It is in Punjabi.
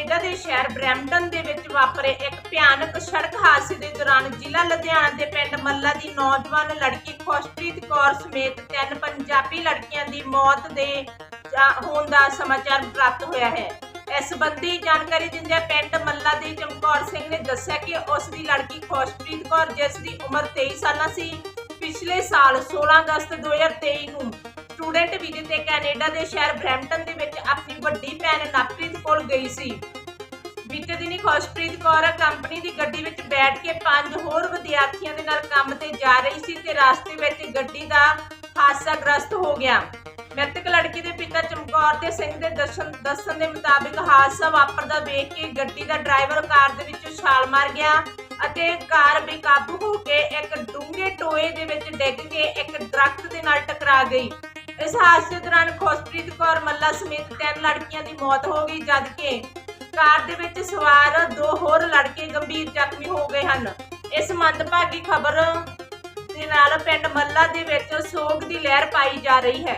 ਕੈਨੇਡਾ ਦੇ ਸ਼ਹਿਰ ਬਰੈਂਪਟਨ ਦੇ ਵਿੱਚ ਵਾਪਰੇ ਇੱਕ ਭਿਆਨਕ ਸੜਕ ਹਾਦਸੇ ਦੇ ਦੌਰਾਨ ਜ਼ਿਲ੍ਹਾ ਲੁਧਿਆਣਾ ਦੇ ਪਿੰਡ ਮੱਲਾ ਦੀ ਨੌਜਵਾਨ ਲੜਕੀ ਖੁਸ਼ਪ੍ਰੀਤ ਕੌਰ ਸਮੇਤ ਤਿੰਨ ਪੰਜਾਬੀ ਲੜਕੀਆਂ ਦੀ ਮੌਤ ਦੇ ਹੋਣ ਦਾ ਸਮਾਚਾਰ ਪ੍ਰਾਪਤ ਹੋਇਆ ਹੈ। ਇਸ ਸੰਬੰਧੀ ਜਾਣਕਾਰੀ ਦਿੰਦਿਆਂ ਪਿੰਡ ਮੱਲਾ ਦੇ ਚਮਕੌਰ ਸਿੰਘ ਨੇ ਦੱਸਿਆ ਕਿ ਉਸ ਦੀ ਲੜਕੀ ਖੁਸ਼ਪ੍ਰੀਤ ਕੌਰ, ਜਿਸ ਦੀ ਉਮਰ 23 ਸਾਲਾਂ ਸੀ, ਪਿਛਲੇ ਸਾਲ 16 ਅਗਸਤ 2023 ਨੂੰ ਸਟੂਡੈਂਟ ਵੀਜ਼ੇ ਤੇ ਕੈਨੇਡਾ ਦੇ ਸ਼ਹਿਰ ਬਰੈਂਪਟਨ ਦੇ ਵਿੱਚ ਆਪਣੀ ਵੱਡੀ ਗਈ ਸੀ। ਬੀਤੇ ਦਿਨੀ ਖੁਸ਼ਪ੍ਰੀਤ ਕੌਰ ਕੰਪਨੀ ਦੀ ਗੱਡੀ ਵਿੱਚ ਬੈਠ ਕੇ ਪੰਜ ਹੋਰ ਵਿਦਿਆਰਥੀਆਂ ਦੇ ਨਾਲ ਕੰਮ ਤੇ ਜਾ ਰਹੀ ਸੀ ਤੇ ਰਸਤੇ ਵਿੱਚ ਗੱਡੀ ਦਾ ਹਾਦਸਾਗ੍ਰਸਤ ਹੋ ਗਿਆ। ਮ੍ਰਿਤਕ ਲੜਕੀ ਦੇ ਪਿਤਾ ਚਮਕੌਰ ਤੇ ਸਿੰਘ ਦੇ ਦਰਸ਼ਨ ਦੱਸਣ ਦੇ ਮੁਤਾਬਿਕ ਹਾਦਸਾ ਵਾਪਰਦਾ ਵੇਖ ਕੇ ਗੱਡੀ ਦਾ ਡਰਾਈਵਰ ਕਾਰ ਦੇ ਵਿੱਚੋਂ ਛਾਲ ਮਾਰ ਗਿਆ ਅਤੇ ਕਾਰ ਬੇਕਾਬੂ ਹੋ ਕੇ ਇੱਕ ਡੂੰਘੇ ਟੋਏ ਦੇ ਵਿੱਚ ਡਿੱਗ ਕੇ ਇੱਕ ਦਰਖਤ ਦੇ ਨਾਲ ਟਕਰਾ ਗਈ। ਇਸ ਹਾਦਸੇ ਦੌਰਾਨ ਖੁਸ਼ਪ੍ਰੀਤ ਕੌਰ, ਮੱਲਾ ਸਮੇਤ ਤਿੰਨ ਲੜਕੀਆਂ ਦੀ ਮੌਤ ਹੋ ਗਈ, ਜਦਕਿ ਕਾਰ ਦੇ ਵਿੱਚ ਸਵਾਰ ਦੋ ਹੋਰ ਲੜਕੇ ਗੰਭੀਰ ਜ਼ਖਮੀ ਹੋ ਗਏ ਹਨ। ਇਸ ਮੰਦਭਾਗੀ ਖਬਰ ਦੇ ਨਾਲ ਪਿੰਡ ਮੱਲਾ ਦੇ ਵਿੱਚ ਸੋਗ ਦੀ ਲਹਿਰ ਪਾਈ ਜਾ ਰਹੀ ਹੈ।